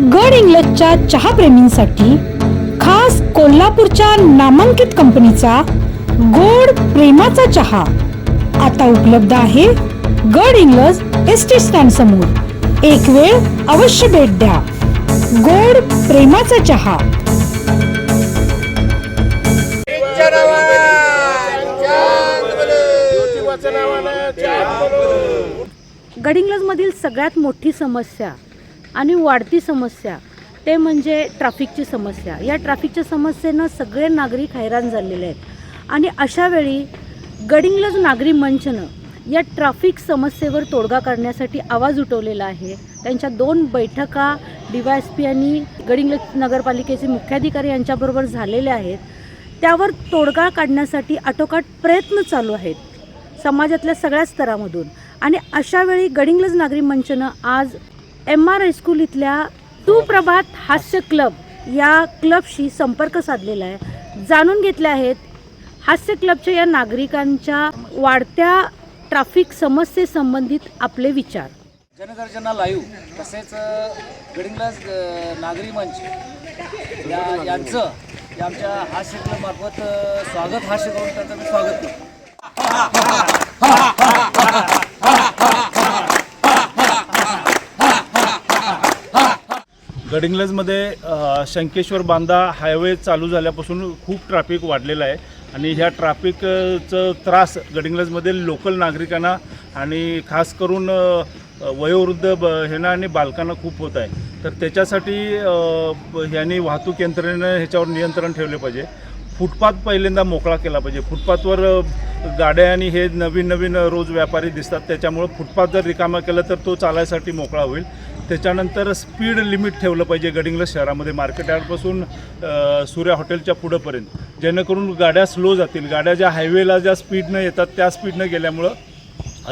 गड इंग्लजच्या चहाप्रेमींसाठी खास कोल्हापूरच्या नामांकित कंपनीचा गोड प्रेमाचा चहा आता उपलब्ध आहे गड इंग्लज एस टी स्टँड समोर. एक वेळ अवश्य भेट द्या. गोड प्रेमाचा चहा. गडिंग्लजमधील सगळ्यात मोठी समस्या आणि वाढती समस्या ते म्हणजे ट्रॅफिकची समस्या. या ट्रॅफिकच्या समस्येनं सगळे नागरिक हैराण झालेले आहेत. आणि अशावेळी गडिंगलज गडिंग्लज नागरी मंचनं या ट्रॅफिक समस्येवर तोडगा काढण्यासाठी आवाज उठवलेला आहे. त्यांच्या दोन बैठका डी वाय एस पी आणि गडिंग्लज नगरपालिकेचे मुख्याधिकारी यांच्याबरोबर झालेल्या आहेत. त्यावर तोडगा काढण्यासाठी आटोकाट प्रयत्न चालू आहेत समाजातल्या सगळ्या स्तरामधून. आणि अशावेळी गडिंगलज गडिंग्लज नागरी मंचनं आज एम आर हायस्कूल इथल्या सुप्रभात हास्य क्लब या क्लबशी संपर्क साधलेला आहे. जाणून घेतले आहेत हास्य क्लबच्या या नागरिकांच्या वाढत्या ट्रॅफिक समस्येसंबंधित आपले विचार. जनगर्जना लाईव्ह तसेच अ, नागरी मंच या यांचं या आमच्या हास्य क्लबमार्फत अ, स्वागत हास्य करून त्यांचं मी स्वागत. करतो गडिंग्लजमध्ये शंकेश्वर बांधा हायवे चालू झाल्यापासून खूप ट्रॅफिक वाढलेलं आहे. आणि ह्या ट्रॅफिकचं त्रास गडिंग्लजमध्ये लोकल नागरिकांना आणि खास करून वयोवृद्ध ब ह्यांना आणि बालकांना खूप होत आहे. तर त्याच्यासाठी ह्याने ह्यांनी वाहतूक यंत्रणेनं ह्याच्यावर नियंत्रण ठेवले पाहिजे. फुटपाथ पहिल्यांदा मोकळा केला पाहिजे. फुटपाथवर गाड्या आणि हे नवीन नवीन रोज व्यापारी दिसतात. त्याच्यामुळं फुटपाथ जर रिकामा केला तर तो चालायसाठी मोकळा होईल. त्याच्यानंतर स्पीड लिमिट ठेवलं पाहिजे गडिंग्लज शहरामध्ये. मार्केट यार्डपासून सूर्या हॉटेलच्या पुढंपर्यंत. जेणेकरून गाड्या स्लो जातील. गाड्या ज्या हायवेला ज्या स्पीडनं येतात त्या स्पीडनं गेल्यामुळं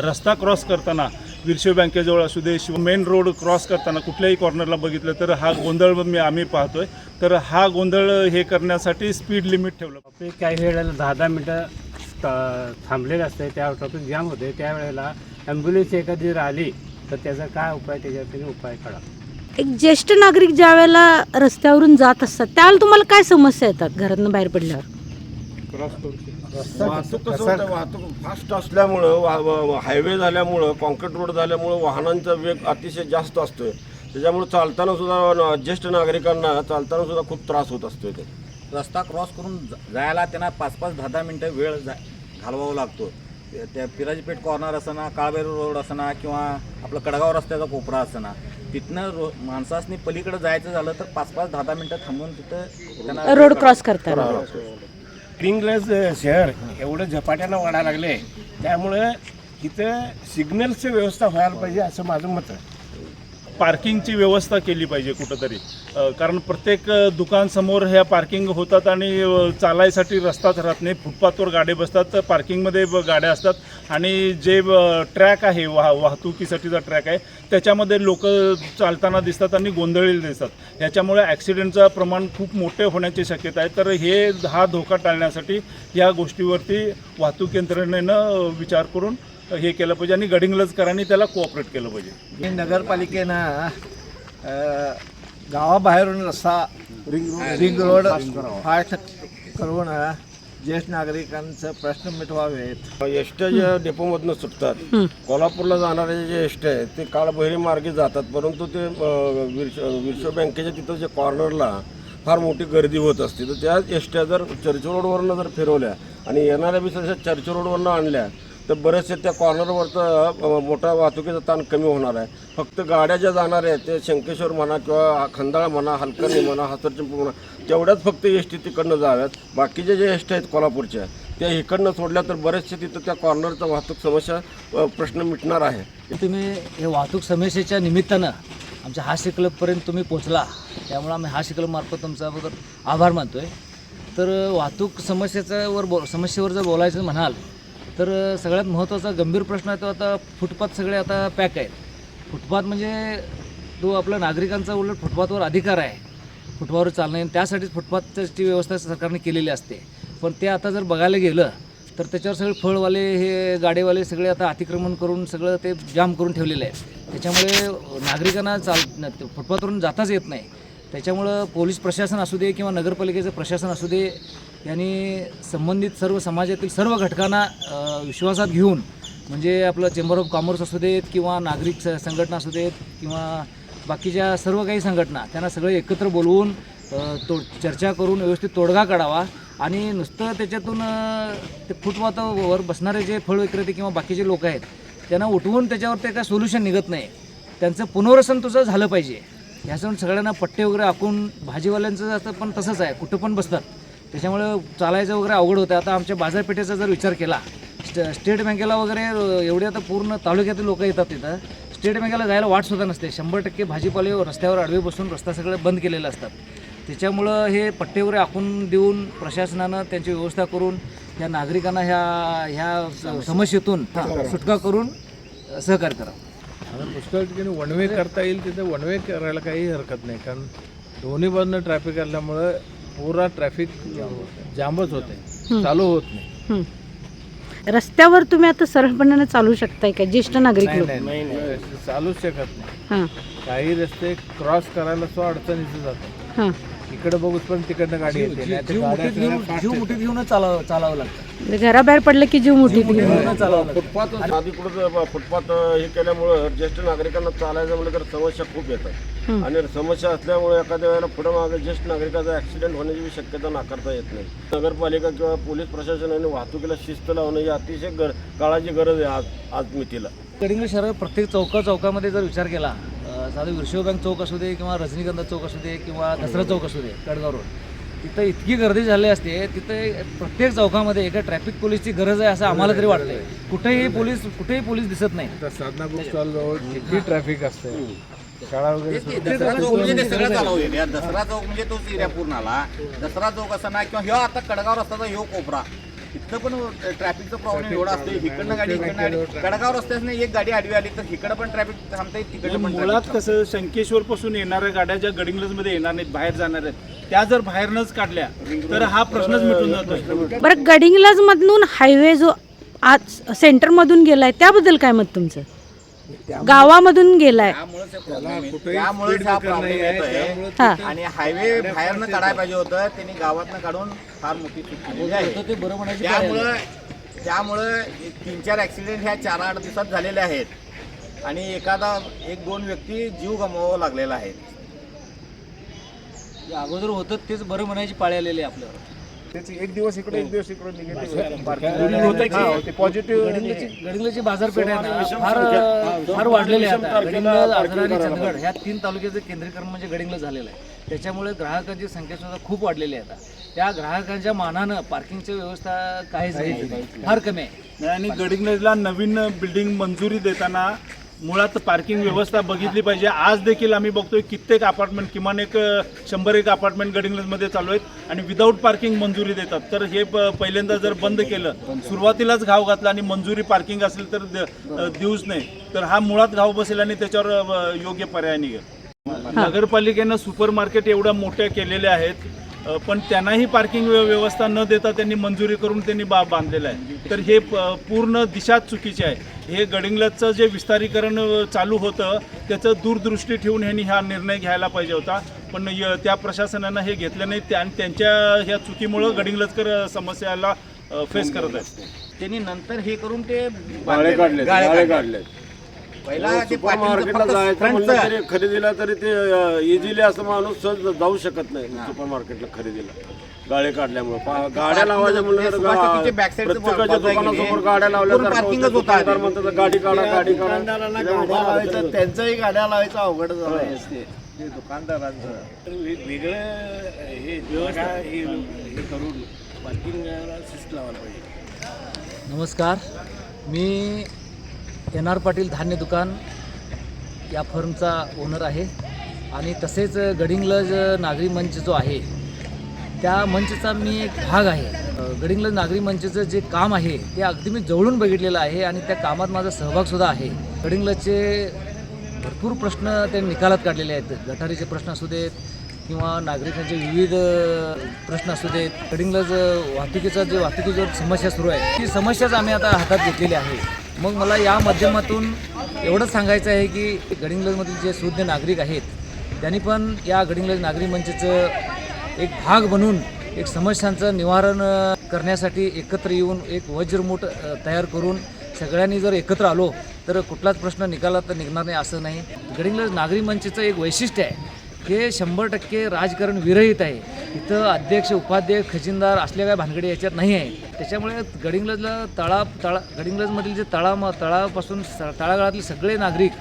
रस्ता क्रॉस करताना विरशे बँकेजवळ असू दे शिव मेन रोड क्रॉस करताना कुठल्याही कॉर्नरला बघितलं तर हा गोंधळ मी आम्ही पाहतोय. तर हा गोंधळ हे करण्यासाठी स्पीड लिमिट ठेवलं ट्रॉफिक काही वेळेला दहा दहा मिनटं थ- थांबलेलं असते त्या ट्रॉफिक जाम होते. त्यावेळेला ॲम्ब्युलन्स एखादी आली तर त्याचा काय उपाय त्याच्यासाठी उपाय काढा. एक ज्येष्ठ नागरिक ज्या वेळेला रस्त्यावरून जात असतात त्यावेळेला तुम्हाला काय समस्या येतात घरातून बाहेर पडल्यावर? वाहतूक कसं होतं? वाहतूक फास्ट असल्यामुळं वा- हायवे झाल्यामुळं कॉन्क्रीट रोड झाल्यामुळं वाहनांचा वेग अतिशय जास्त असतोय. त्याच्यामुळे चालताना सुद्धा न- ज्येष्ठ नागरिकांना चालताना सुद्धा खूप त्रास होत असतोय ते. रस्ता क्रॉस करून ज- जायला त्यांना पाच पाच दहा दहा मिनटं वेळ जा घालवावा लागतो. त्या पिराजीपेठ कॉर्नर असना काळबेरू रोड असना किंवा आपलं कडगाव रस्त्याचा कोपरा असना तिथनं रो माणसासनी पलीकडे जायचं झालं तर पाच पाच दहा दहा मिनटं थांबून तिथं त्यांना रोड क्रॉस करताना इंग्लज शहर एवढं झपाट्यानं वाढायला लागले त्यामुळं इथं सिग्नलची व्यवस्था व्हायला पाहिजे असं माझं मत आहे. पार्किंगची व्यवस्था केली पाहिजे कुठंतरी. कारण प्रत्येक दुकानसमोर ह्या पार्किंग होतात आणि चालायसाठी रस्ताच राहत नाही. फुटपाथवर गाडे बसतात तर पार्किंगमध्ये गाड्या असतात. आणि जे ट्रॅक आहे वाह वाहतुकीसाठीचा ट्रॅक आहे त्याच्यामध्ये लोक चालताना दिसतात आणि गोंधळलेले दिसतात. ह्याच्यामुळे ॲक्सिडेंटचं प्रमाण खूप मोठे होण्याची शक्यता आहे. तर हे हा धोका टाळण्यासाठी या गोष्टीवरती वाहतूक यंत्रणेनं विचार करून हे केलं पाहिजे आणि गडिंग्लजकरांनी त्याला कोऑपरेट केलं पाहिजे. ही नगरपालिकेनं अ, गावाबाहेरून रस्ता रिंग रोड फास्ट करून ज्येष्ठ नागरिकांचे प्रश्न मिटवावेत. एसट्या ज्या डेपोमधनं सुटतात. कोल्हापूरला जाणारे जे एसट्या आहेत ते काळबहिरी मार्गे जातात परंतु ते विर्शो बँकेच्या तिथं जे कॉर्नरला फार मोठी गर्दी होत असते. तर त्या एसट्या जर चर्च रोडवरनं जर फिरवल्या आणि येणाऱ्या बी तशा चर्च रोडवरनं आणल्या तर बरेचसे त्या कॉर्नरवरचं मोठा वाहतुकीचा ताण कमी होणार आहे. फक्त गाड्या ज्या जाणार आहेत ते शंकेश्वर म्हणा किंवा खंदाळ म्हणा हलकर्णी म्हणा हसरचंपू म्हणा तेवढ्याच फक्त एस टी तिकडनं जाव्यात. बाकीचे जे एस टी आहेत कोल्हापूरच्या त्या इकडनं सोडल्या तर बरेचसे तिथं त्या कॉर्नरचा वाहतूक समस्या प्रश्न मिटणार आहे. तुम्ही हे वाहतूक समस्येच्या निमित्तानं आमच्या हास्य क्लबपर्यंत तुम्ही पोचला त्यामुळे आम्ही हास्य क्लबमार्फत तुमचा अगोदर आभार मानतो आहे तर वाहतूक समस्येचं वर बो समस्येवर जर बोलायचं म्हणाल तर सगळ्यात महत्त्वाचा गंभीर प्रश्न आहे तो आता फुटपाथ सगळे आता पॅक आहेत. फुटपाथ म्हणजे तो आपला नागरिकांचा उलट फुटपाथवर अधिकार आहे. फुटपाथवर चालणे आणि त्यासाठीच फुटपाथची व्यवस्था सरकारने केलेली असते. पण ते आता जर बघायला गेलं तर त्याच्यावर सगळे फळवाले हे गाडेवाले सगळे आता अतिक्रमण करून सगळं ते जाम करून ठेवलेलं आहे त्याच्यामुळे नागरिकांना चाल फुटपाथवरून जाताच येत नाही. त्याच्यामुळं पोलीस प्रशासन असू दे किंवा नगरपालिकेचं प्रशासन असू दे यांनी संबंधित सर्व समाजातील सर्व घटकांना विश्वासात घेऊन म्हणजे आपलं चेंबर ऑफ कॉमर्स असू देत किंवा नागरिक स- संघटना असू देत किंवा बाकीच्या सर्व काही संघटना त्यांना सगळे एकत्र बोलवून तो चर्चा करून व्यवस्थित तोडगा काढावा आणि नुसतं त्याच्यातून ते फुटवातावर बसणारे जे फळ विक्रेते किंवा बाकीचे लोक आहेत त्यांना उठवून त्याच्यावर ते काय सोल्युशन निघत नाही. त्यांचं पुनर्वसन तुझं झालं पाहिजे. ह्यासाठी सगळ्यांना पट्टे वगैरे आखून भाजीवाल्यांचं असतं पण तसंच आहे कुठं पण बसतात. त्याच्यामुळे चालायचं वगैरे अवघड होतं. आता आमच्या बाजारपेठेचा जर विचार केला स्ट स्टेट बँकेला वगैरे एवढे आता पूर्ण तालुक्यातील लोक येतात तिथं. स्टेट बँकेला जायला वाट सुद्धा नसते. शंभर टक्के भाजीपाले रस्त्यावर आडवे बसून रस्ता सगळं बंद केलेलं असतात. त्याच्यामुळं हे पट्टेवर आखून देऊन प्रशासनानं त्यांची व्यवस्था करून ह्या नागरिकांना ह्या ह्या स- समस्येतून सुटका करून सहकार्य करावं पुष्कळ ठिकाणी वनवे करता येईल तिथे वन वे करायला काही हरकत नाही. कारण दोन्ही बाजूनं ट्रॅफिक असल्यामुळं पुरा ट्रॅफिक जामच होते. चालू होत नाही. रस्त्यावर तुम्ही आता सरळपणाने चालू शकताय का? ज्येष्ठ नागरिक लोक? नाही नाही चालूच शकत नाही. हां. काही रस्ते क्रॉस करायला सो अडचणीचं जातं हां. इकडे बघूच पण तिकडनं गाडी येते जीव गाड्या मुठीत घेऊन सगळ्या जीव मुठीत घेऊनच चालावं चालावं लागतं. म्हणजे घराबाहेर पडलं की जीव मुठीत घेऊन. चालावं लागतं. फुटपाथ फुटपाथ हे केल्यामुळं ज्येष्ठ नागरिकांना चालायचं म्हणलं तर समस्या खूप येतात. आणि समस्या असल्यामुळे एखाद्या वेळेला पुढे मागे ज्येष्ठ नागरिकाचा ऍक्सिडेंट होण्याची बी शक्यता नाकारता येत नाही. नगरपालिका किंवा पोलीस प्रशासनाने वाहतुकीला शिस्त लावणं ही अतिशय गर काळाची गरज आहे आज आज मितीला. गडिंग्लज शहरात प्रत्येक चौका चौकामध्ये जर विचार केला साधं विर्शो बँक चौक असू दे किंवा रजनीगंधा चौक असू दे किंवा दसरा चौक असू दे कडगाव रोड तिथं इतकी गर्दी झाली असते तिथे प्रत्येक चौकामध्ये एका ट्रॅफिक पोलीसची गरज आहे असं आम्हाला तरी वाटतंय. कुठेही पोलीस कुठेही पोलीस दिसत नाही. आता साधना बुक किती ट्रॅफिक असते शाळा वगैरे सुरू दसरा चौक म्हणजे ते सगळं चालू एरिया दसरा चौक म्हणजे तोच एरिया पूर्ण आला दसरा चौक असा नाही किंवा ह्यो आता कडगाव रस्त्याचा ह्यो कोपरा. इथं पण ट्रॅफिकचा प्रॉब्लेम एवढा असतो इकडनं गाडी इकडनं गाडी. कडगाव रस्त्याने एक गाडी आडवी आली तर इकडं पण ट्रॅफिक थांबते तिकडनं पण मुळात थांबतंय. कसं शंकेश्वरपासून येणाऱ्या गाड्या ज्या गडिंग्लजमध्ये येणार नाहीत बाहेर जाणार आहेत त्या जर बाहेरनच काढल्या तर हा प्रश्नच मिटून जातो बरं गडिंग्लज मधून हायवे जो आज सेंटरमधून गेलाय त्याबद्दल काय मत तुमचं? गावामधून गेलाय. हे हा हा. आणि हायवे बाहेरनं काढायला पाहिजे होतं. त्यांनी गावातनं काढून फार मोठी चूक केलेली आहे. ते बरं म्हणायची पाळी आली. त्यामुळं त्यामुळं तीन चार ॲक्सिडेंट ह्या चार आठ दिवसात झालेले आहेत. आणि एखादा एक दोन व्यक्ती जीव गमवावा लागलेला आहे. जे अगोदर होतं तेच बरं म्हणायची पाळी आलेली आहे आपल्यावर. एक दिवस इकडे एक दिवस इकडे गडिंग्लजची गडिंग्लजची बाजारपेठ आहे ना फार फार वाढलेली आहे आणि चंदगड ह्या तीन तालुक्याचं केंद्रीकरण म्हणजे गडिंग्लज झालेलं आहे. त्याच्यामुळे ग्राहकांची संख्या सुद्धा खूप वाढलेली आहे आता. त्या ग्राहकांच्या मानानं पार्किंगची व्यवस्था काहीच नाही. फार कमी आहे. आणि गडिंग्लजला नवीन बिल्डिंग मंजुरी देताना मुळात पार्किंग व्यवस्था बघितली पाहिजे. आज देखील आम्ही बघतोय कित्येक अपार्टमेंट किमान एक शंभर एक अपार्टमेंट गडिंग्लजमध्ये चालू आहेत आणि विदाऊट पार्किंग मंजुरी देतात. तर हे पहिल्यांदा जर बंद केलं सुरुवातीलाच घाव घातला आणि मंजुरी पार्किंग असेल तर देऊच नाही तर हा मुळात घाव बसेल आणि त्याच्यावर योग्य पर्याय निघेल नगरपालिकेनं सुपर मार्केट एवढ्या मोठ्या केलेल्या आहेत. पण त्यांनाही पार्किंग व्य- व्यवस्था न देता त्यांनी मंजुरी करून त्यांनी बा बांधलेलं आहे. तर हे प- पूर्ण दिशा चुकीची आहे. हे गडिंग्लजचं जे विस्तारीकरण चालू होतं त्याचं दूरदृष्टी ठेवून ह्यांनी हा निर्णय घ्यायला पाहिजे होता. पण य- त्या प्रशासनानं हे घेतलं नाही. त्या आणि त्यांच्या ह्या चुकीमुळं गडिंग्लजकर अ, समस्याला फेस करत आहेत. त्यांनी नंतर हे करून ते गाळे काढले पहिला ते सुपर मार्केटला जायचं म्हणलं तरी खरेदीला तरी ते इझिली असं माणूस सहज जाऊ शकत नाही सुपर मार्केटला खरेदीला. गाळे काढल्यामुळे. पा- गाड्या लावायच्या म्हणलं तर सुभाष टॉकीजचे back side चं प्रत्येकाच्या बाजू आहे की दुकानासमोर नाही? गाड्या लावल्या पूर्ण तर parking च होतं दुकानदार आधी. म्हणतात गाडी काढा गाडी काढा. दुकानदारांना गाड्या लावायचं त्यांचंही गाड्या लावायचं अवघड झालं. असते ते. दुकानदारांचं. वेगळं हे व्यवस्था हे हे करून पार्किंगला शिस्त लावायला पाहिजे. नमस्कार. मी एन आर पाटील धान्य दुकान या फर्मचा ओनर आहे. आणि तसेच गडिंग्लज नागरी मंच जो आहे त्या मंचचा मी एक भाग आहे. अ, गडिंग्लज नागरी मंचचं जे काम आहे ते अगदी मी जवळून बघितलेलं आहे आणि त्या कामात माझा सहभागसुद्धा आहे. गडिंग्लजचे भरपूर प्रश्न ते निकालात काढलेले आहेत. गटारीचे प्रश्न असू देत किंवा नागरिकांचे विविध प्रश्न असू देत. गडिंग्लज वाहतुकीचा जे वाहतुकीची समस्या सुरू आहे ती समस्याच आम्ही आता हातात घेतलेली आहे. मग मला या माध्यमातून एवढंच सांगायचं आहे की गडिंग्लजमधील जे सुज्ञ नागरिक आहेत त्यांनी पण या गडिंग्लज नागरी मंचचं एक भाग बनून एक समस्यांचं निवारण करण्यासाठी एकत्र येऊन एक वज्रमूठ तयार करून सगळ्यांनी जर एकत्र आलो तर कुठलाच प्रश्न निकाला तर निघणार नाही असं नाही. गडिंग्लज नागरी मंचचं एक वैशिष्ट्य आहे. हे शंभर टक्के राजकारण विरहित आहे. इथं अध्यक्ष उपाध्यक्ष खजिनदार असल्या काय भानगडी याच्यात नाही आहे. त्याच्यामुळे गडिंग्लजला तळा तळा गडिंग्लजमधील जे तळा तळापासून स तळागाळातले सगळे नागरिक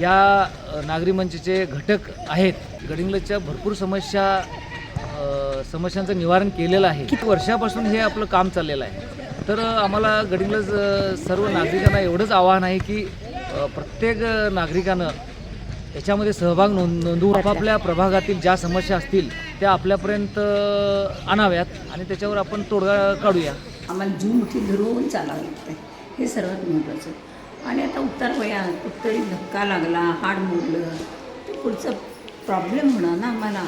या नागरी मंचचे घटक आहेत. गडिंग्लजच्या भरपूर समस्या समस्यांचं निवारण केलेलं आहे. किती वर्षापासून हे आपलं काम चाललेलं आहे. तर आम्हाला गडिंग्लज सर्व नागरिकांना एवढंच आवाहन आहे की प्रत्येक नागरिकानं याच्यामध्ये सहभाग नोंद नोंदवून आपापल्या प्रभागातील ज्या समस्या असतील त्या आपल्यापर्यंत आणाव्यात आणि त्याच्यावर आपण तोडगा काढूया. आम्हाला जीव मुठी धरून चालावं लागतं हे सर्वात महत्त्वाचं. आणि आता उत्तर वयात कुठतरी धक्का लागला हाड मोडलं तर पुढचं प्रॉब्लेम होणार ना आम्हाला.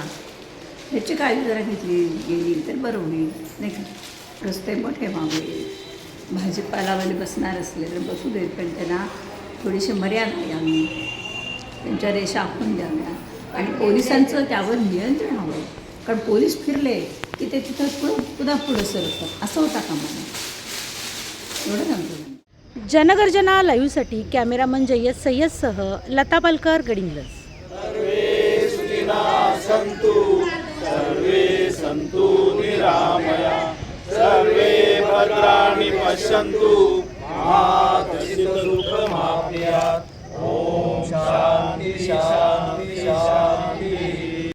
ह्याची काळजी जरा घेतली गेली तर बरं होईल. नाही का? रस्ते मोठे व्हावे. भाजीपालावाले बसणार असले तर बसू देत पण त्यांना थोडीशी मर्यादा द्यावी त्यांच्या रेषा आखून द्याव्या. आणि पोलिसांचं त्यावर नियंत्रण हवं. कारण पोलीस फिरले की ते तिथं पुढं पुन्हा पुढं सरकतात. असं होता कामा नये एवढं सांगतो. जनगर्जना लाईव्हसाठी कॅमेरामन जय्यद सय्यदसह लता पालकर गडिंग्लज सर्वे भद्राणि पश्यन्तु मा Shama.